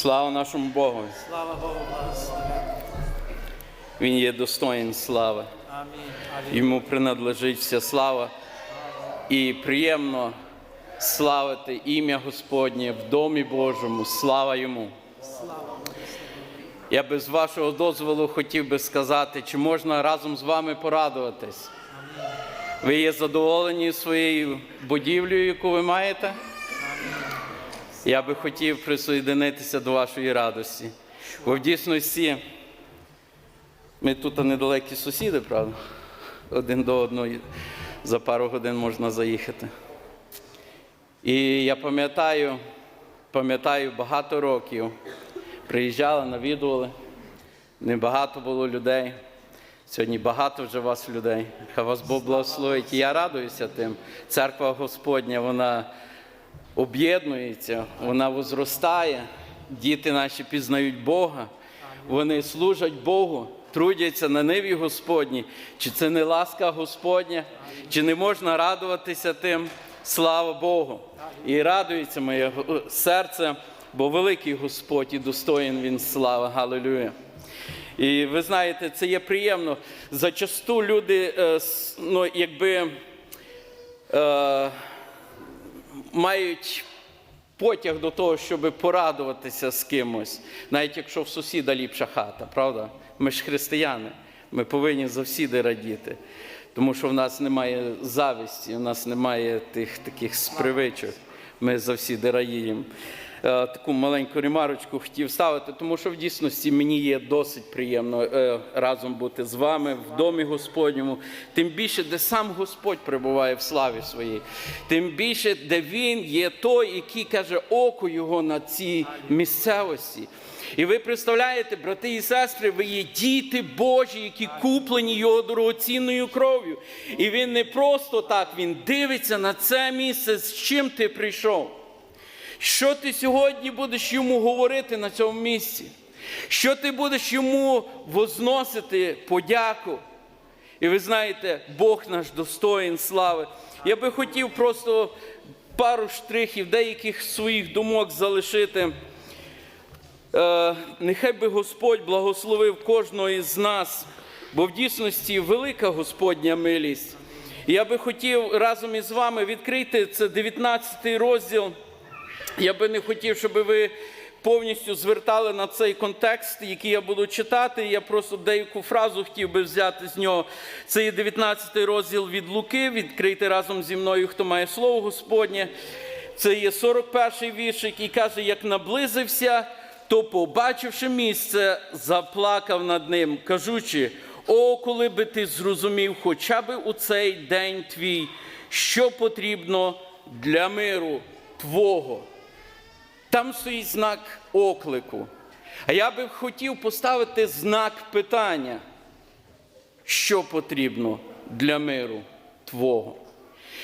Слава нашому Богу! Слава Богу. Він є достоїн слави. Амінь. Йому принадлежить вся слава. І приємно славити ім'я Господнє в домі Божому. Слава йому! Я би з вашого дозволу хотів би сказати, чи можна разом з вами порадуватись. Ви є задоволені своєю будівлею, яку ви маєте? Я би хотів присоєдинитися до вашої радості. Бо в дійсності ми тут недалекі сусіди, правда? Один до одного за пару годин можна заїхати. І я пам'ятаю, пам'ятаю багато років. Приїжджали, навідували. Небагато було людей. Сьогодні багато вже вас людей. Хай вас Бог благословить. І я радуюся тим. Церква Господня, вона об'єднується, вона возростає. Діти наші пізнають Бога, вони служать Богу, трудяться на ниві Господній. Чи це не ласка Господня? Чи не можна радуватися тим? Слава Богу! І радується моє серце, бо великий Господь і достоїн Він слава. Галилюя. І ви знаєте, це є приємно. Зачасту люди, е, ну, якби е, мають потяг до того, щоб порадуватися з кимось, навіть якщо в сусіда ліпша хата, правда? Ми ж християни, ми повинні завсіди радіти, тому що в нас немає зависті, в нас немає тих таких спривичок. Ми завсіди радіємо. Е, Таку маленьку ремарочку хотів ставити, тому що в дійсності мені є досить приємно е, разом бути з вами в домі Господньому, тим більше, де сам Господь перебуває в славі своїй, тим більше, де Він є той, який каже око його на цій місцевості. І ви представляєте, брати і сестри, ви є діти Божі, які куплені його дорогоцінною кров'ю. І він не просто так, він дивиться на це місце, з чим ти прийшов. Що ти сьогодні будеш йому говорити на цьому місці? Що ти будеш йому возносити подяку? І ви знаєте, Бог наш достоїн слави. Я би хотів просто пару штрихів, деяких своїх думок залишити. Е, нехай би Господь благословив кожного із нас, бо в дійсності велика Господня милість. Я би хотів разом із вами відкрити це 19 розділ. Я би не хотів, щоб ви повністю звертали на цей контекст, який я буду читати. Я просто деяку фразу хотів би взяти з нього. Це є 19 розділ від Луки. Відкрийте разом зі мною, хто має слово Господнє. Це є 41-й вірш, який каже, як наблизився, то, побачивши місце, заплакав над ним, кажучи: О, коли би ти зрозумів хоча б у цей день твій, що потрібно для миру Твого. Там стоїть знак оклику. А я би хотів поставити знак питання, що потрібно для миру Твого.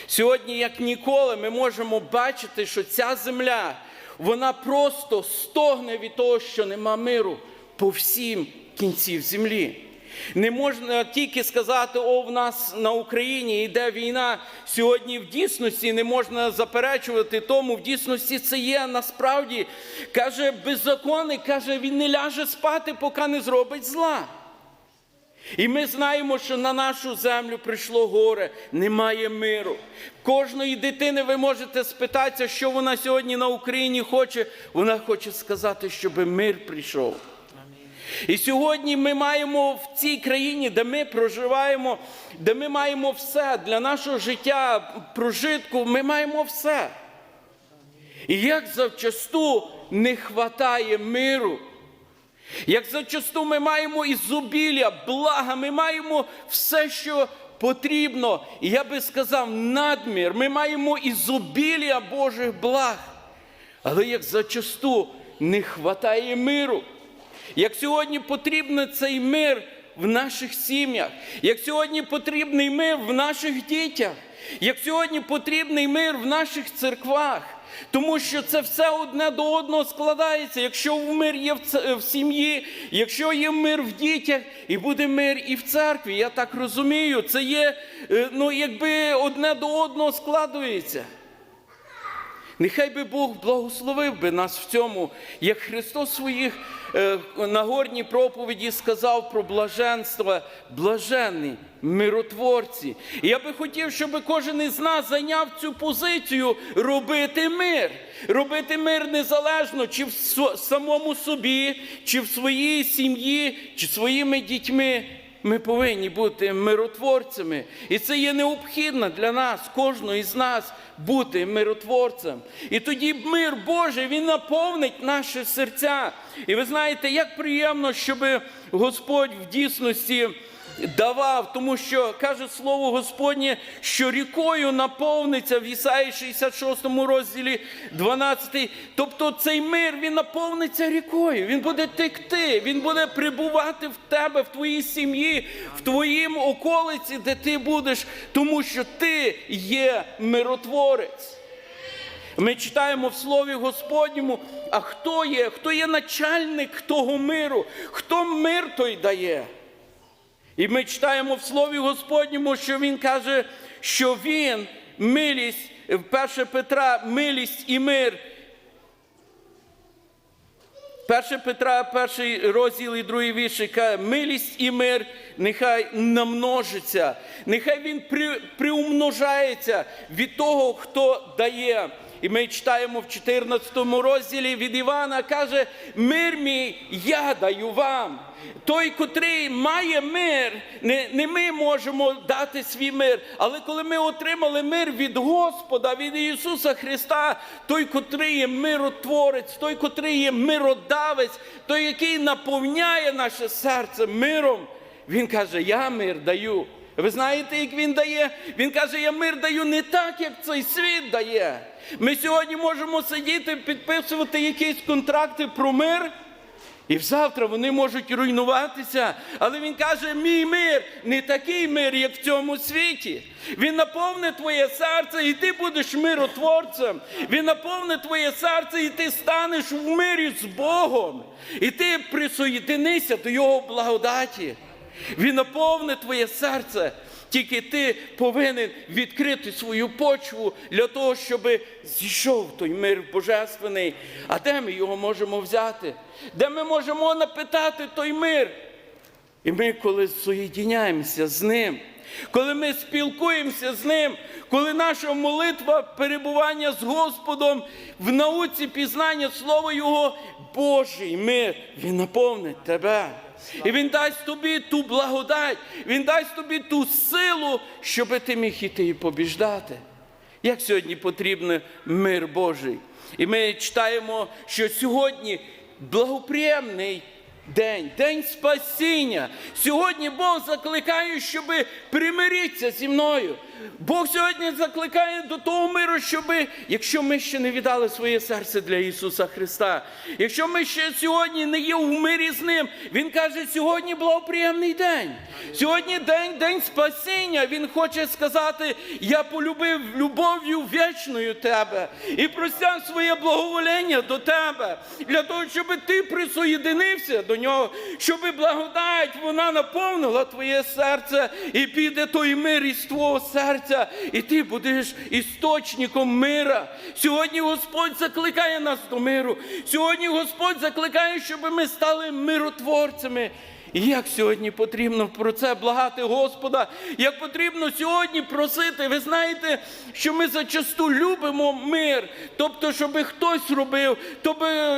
Сьогодні, як ніколи, ми можемо бачити, що ця земля, вона просто стогне від того, що нема миру по всім кінців землі. Не можна тільки сказати, о, в нас на Україні йде війна. Сьогодні в дійсності не можна заперечувати тому, в дійсності це є насправді. Каже, беззаконний, каже, він не ляже спати, поки не зробить зла. І ми знаємо, що на нашу землю прийшло горе, немає миру. Кожної дитини ви можете спитатися, що вона сьогодні на Україні хоче. Вона хоче сказати, щоб мир прийшов. І сьогодні ми маємо в цій країні, де ми проживаємо, де ми маємо все для нашого життя, прожитку, ми маємо все. І як завчасту не хватає миру. Як зачасту ми маємо ізобілля, блага, ми маємо все, що потрібно. І я би сказав, надмір, ми маємо ізобілля Божих благ. Але як зачасту не хватає миру. Як сьогодні потрібен цей мир в наших сім'ях, як сьогодні потрібний мир в наших дітях, як сьогодні потрібний мир в наших церквах. Тому що це все одне до одного складається. Якщо мир є в, сім'ї, якщо є мир в дітях, і буде мир і в церкві, я так розумію, це є, е, ну, якби одне до одного складується. Нехай би Бог благословив би нас в цьому, як Христос своїх нагорній проповіді сказав про блаженство, блаженні, миротворці. Я би хотів, щоб кожен із нас зайняв цю позицію робити мир. Робити мир незалежно, чи в самому собі, чи в своїй сім'ї, чи своїми дітьми. Ми повинні бути миротворцями. І це є необхідно для нас, кожного із нас, бути миротворцем. І тоді мир Божий, він наповнить наші серця. І ви знаєте, як приємно, щоб Господь в дійсності давав, тому що каже слово Господнє, що рікою наповниться в Ісаї 66 розділі 12. Тобто цей мир він наповниться рікою, він буде текти, він буде прибувати в тебе, в твоїй сім'ї, в твоїм околиці, де ти будеш, тому що ти є миротворець. Ми читаємо в Слові Господньому, а хто є? Хто є начальник того миру? Хто мир той дає? І ми читаємо в Слові Господньому, що Він каже, що Він милість, 1 Петра, милість і мир. 1 Петра, перший розділ і другий вірш, каже, милість і мир нехай намножиться, нехай він при, приумножається від того, хто дає. І ми читаємо в 14 розділі від Івана, каже, мир мій я даю вам. Той, котрий має мир, не, не ми можемо дати свій мир, але коли ми отримали мир від Господа, від Ісуса Христа, той, котрий є миротворець, той, котрий є миродавець, той, який наповняє наше серце миром, Він каже, я мир даю. Ви знаєте, як він дає? Він каже, я мир даю не так, як цей світ дає. Ми сьогодні можемо сидіти, підписувати якісь контракти про мир. І завтра вони можуть руйнуватися. Але він каже: мій мир не такий мир, як в цьому світі. Він наповнить твоє серце, і ти будеш миротворцем. Він наповнить твоє серце, і ти станеш в мирі з Богом. І ти присоєдинися до Його благодаті. Він наповнить твоє серце. Тільки ти повинен відкрити свою почву для того, щоб зійшов той мир божественний. А де ми його можемо взяти? Де ми можемо напитати той мир? І ми, коли соєдіняємося з ним, коли ми спілкуємося з ним, коли наша молитва, перебування з Господом в науці пізнання Слова Його, Божий мир, Він наповнить тебе. І Він дасть тобі ту благодать, Він дасть тобі ту силу, щоб ти міг іти і побіждати. Як сьогодні потрібен мир Божий? І ми читаємо, що сьогодні благоприємний день, день спасіння. Сьогодні Бог закликає, щоб примиритися зі мною. Бог сьогодні закликає до того миру, щоб, якщо ми ще не віддали своє серце для Ісуса Христа, якщо ми ще сьогодні не є в мирі з Ним, Він каже, сьогодні благоприємний день. Сьогодні день, день спасіння. Він хоче сказати, я полюбив любов'ю вічною тебе і простяг своє благоволення до тебе, для того, щоб ти присоєдинився до нього, щоб благодать вона наповнила твоє серце і піде той мир із твого серця, і ти будеш істочником мира. Сьогодні Господь закликає нас до миру. Сьогодні Господь закликає, щоб ми стали миротворцями. І як сьогодні потрібно про це благати Господа, як потрібно сьогодні просити. Ви знаєте, що ми зачасту любимо мир, тобто, щоб хтось робив,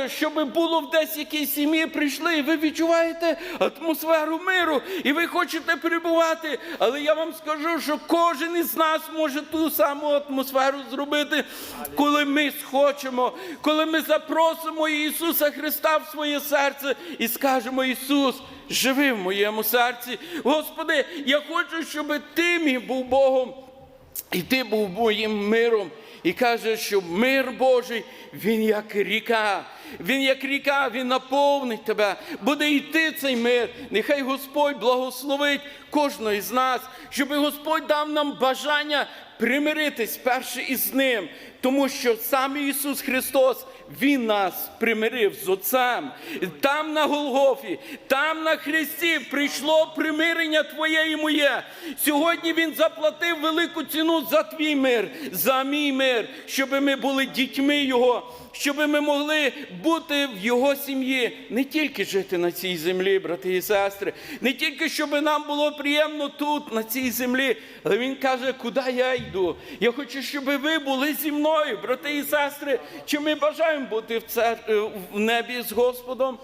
щоб було в десь якійсь сім'ї прийшли, і ви відчуваєте атмосферу миру, і ви хочете перебувати. Але я вам скажу, що кожен із нас може ту саму атмосферу зробити, коли ми схочемо, коли ми запросимо Ісуса Христа в своє серце і скажемо Ісус живи в моєму серці. Господи, я хочу, щоб Ти мій був Богом, і Ти був моїм миром. І каже, що мир Божий, він як ріка. Він як ріка, він наповнить тебе. Буде йти цей мир. Нехай Господь благословить кожного із нас, щоб Господь дав нам бажання примиритись перше із ним, тому що сам Ісус Христос Він нас примирив з Отцем. Там на Голгофі, там на Христі прийшло примирення Твоє і моє. Сьогодні Він заплатив велику ціну за твій мир, за мій мир, щоб ми були дітьми Його, щоб ми могли бути в Його сім'ї, не тільки жити на цій землі, брати і сестри, не тільки щоб нам було приємно тут, на цій землі, але Він каже, куди я йду. Я хочу, щоб ви були зі мною, брати і сестри. Чи ми бажаємо бути в, цер... в небі з Господом?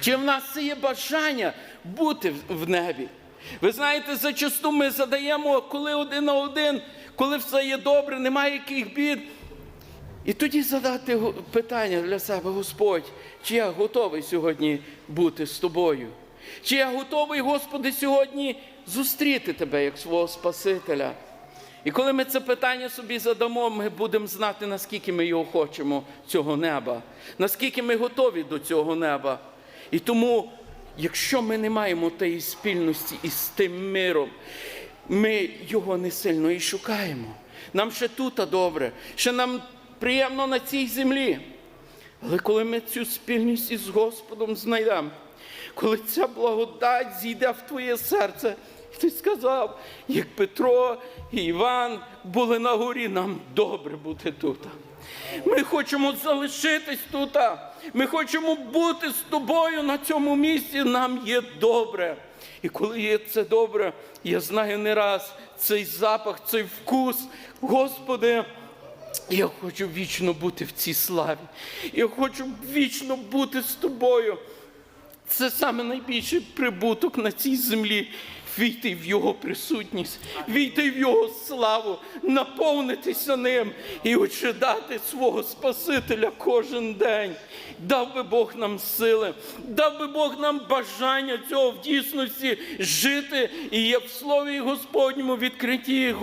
Чи в нас це є бажання бути в небі? Ви знаєте, зачасту ми задаємо, коли один на один, коли все є добре, немає яких бід. І тоді задати питання для себе, Господь, чи я готовий сьогодні бути з тобою? Чи я готовий, Господи, сьогодні зустріти Тебе як свого Спасителя? І коли ми це питання собі задамо, ми будемо знати, наскільки ми його хочемо, цього неба, наскільки ми готові до цього неба. І тому, якщо ми не маємо тієї спільності із тим миром, ми його не сильно і шукаємо. Нам ще тут добре, ще нам приємно на цій землі. Але коли ми цю спільність із Господом знайдемо, коли ця благодать зійде в твоє серце, ти сказав, як Петро і Іван були на горі, нам добре бути тут. Ми хочемо залишитись тут. Ми хочемо бути з тобою на цьому місці. Нам є добре. І коли є це добре, я знаю не раз цей запах, цей вкус, Господи. Я хочу вічно бути в цій славі. Я хочу вічно бути з тобою. Це саме найбільший прибуток на цій землі. Війти в Його присутність, війти в Його славу, наповнитися ним і очидати свого Спасителя кожен день. Дав би Бог нам сили, дав би Бог нам бажання цього в дійсності жити. І як в Слові Господньому відкритті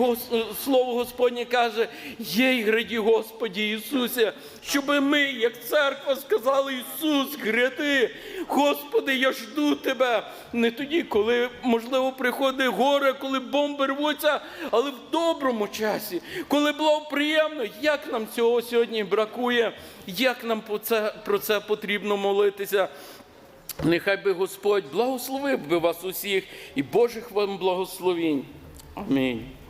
Слово Господнє каже: є й граді Господі Ісусе, щоб ми, як церква, сказали Ісус, гряди, Господи, я жду Тебе. Не тоді, коли, можливо, приходить горе, коли бомби рвуться, але в доброму часі, коли було приємно, як нам цього сьогодні бракує, як нам про це, потрібно молитися. Нехай би Господь благословив би вас усіх і Божих вам благословінь. Амінь.